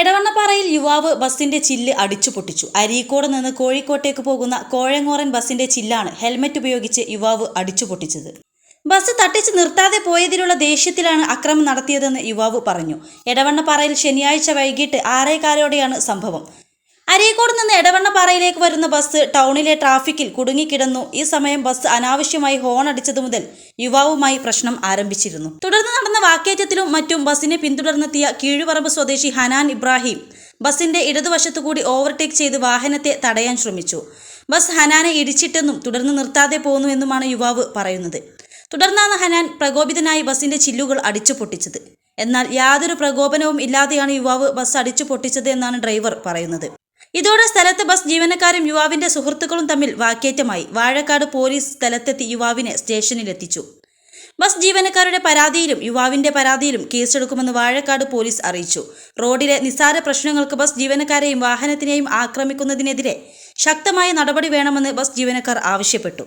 എടവണ്ണപ്പാറയിൽ യുവാവ് ബസിന്റെ ചില്ല് അടിച്ചു പൊട്ടിച്ചു. അരീക്കോട് നിന്ന് കോഴിക്കോട്ടേക്ക് പോകുന്ന കോഴങ്ങോറൻ ബസിന്റെ ചില്ലാണ് ഹെൽമറ്റ് ഉപയോഗിച്ച് യുവാവ് അടിച്ചു പൊട്ടിച്ചത്. ബസ് തട്ടിച്ച് നിർത്താതെ പോയതിലുള്ള ദേഷ്യത്തിലാണ് അക്രമം നടത്തിയതെന്ന് യുവാവ് പറഞ്ഞു. എടവണ്ണപ്പാറയിൽ ശനിയാഴ്ച വൈകിട്ട് ആറേകാലോടെയാണ് സംഭവം. അരീക്കോട് നിന്ന് എടവണ്ണപ്പാറയിലേക്ക് വരുന്ന ബസ് ടൗണിലെ ട്രാഫിക്കിൽ കുടുങ്ങിക്കിടന്നു. ഈ സമയം ബസ് അനാവശ്യമായി ഹോൺ അടിച്ചതു മുതൽ യുവാവുമായി പ്രശ്നം ആരംഭിച്ചിരുന്നു. തുടർന്ന് നടന്ന വാക്കേറ്റത്തിലും മറ്റും ബസ്സിനെ പിന്തുടർന്നെത്തിയ കീഴുപറമ്പ് സ്വദേശി ഹനാൻ ഇബ്രാഹിം ബസിന്റെ ഇടതുവശത്തുകൂടി ഓവർടേക്ക് ചെയ്ത് വാഹനത്തെ തടയാൻ ശ്രമിച്ചു. ബസ് ഹനാനെ ഇടിച്ചിട്ടെന്നും തുടർന്ന് നിർത്താതെ പോന്നുവെന്നുമാണ് യുവാവ് പറയുന്നത്. തുടർന്നാണ് ഹനാൻ പ്രകോപിതനായി ബസിന്റെ ചില്ലുകൾ അടിച്ചു പൊട്ടിച്ചത്. എന്നാൽ യാതൊരു പ്രകോപനവും ഇല്ലാതെയാണ് യുവാവ് ബസ് അടിച്ചു പൊട്ടിച്ചത് എന്നാണ് ഡ്രൈവർ പറയുന്നത്. ഇതോടെ സ്ഥലത്ത് ബസ് ജീവനക്കാരും യുവാവിന്റെ സുഹൃത്തുക്കളും തമ്മിൽ വാക്കേറ്റമായി. വാഴക്കാട് പോലീസ് സ്ഥലത്തെത്തി യുവാവിനെ സ്റ്റേഷനിലെത്തിച്ചു. ബസ് ജീവനക്കാരുടെ പരാതിയിലും യുവാവിന്റെ പരാതിയിലും കേസെടുക്കുമെന്ന് വാഴക്കാട് പോലീസ് അറിയിച്ചു. റോഡിലെ നിസ്സാര പ്രശ്നങ്ങൾക്ക് ബസ് ജീവനക്കാരെയും വാഹനത്തിനെയും ആക്രമിക്കുന്നതിനെതിരെ ശക്തമായ നടപടി വേണമെന്ന് ബസ് ജീവനക്കാർ ആവശ്യപ്പെട്ടു.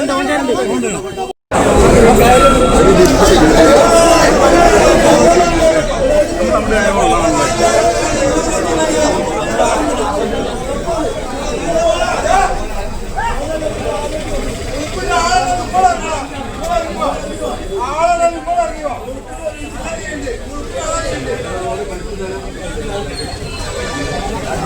വണ്ടി വണ്ടി കത്തിച്ചാട്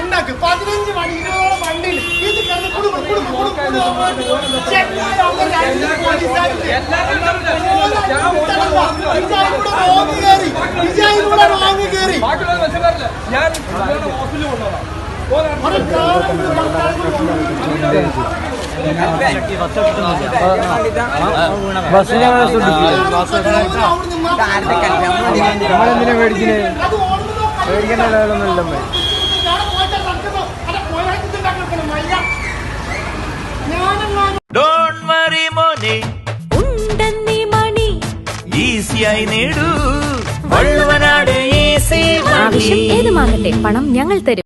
ഉണ്ടാക്ക് പതിനഞ്ച് മണി ഇരുപതോളം വണ്ടിയിൽ ഇത് കിടന്ന് കുടുംബം കുടുംബം കുടുംബം ചെങ്ങായി അവിടെ രണ്ട് പോലീസുകാരുണ്ട്. വിജയിലൂടെ റോങ് കയറി ഭർത്താവും കൂടി ബസ്സിനെ അവിടെ നിന്നാ നമ്മളെന്തിനാ മേടിക്കണേ മേടിക്കേണ്ട ലെവലൊന്നും ഇല്ലമ്മേ ആവശ്യം ഏതുമാകട്ടെ പണം ഞങ്ങൾ തരും.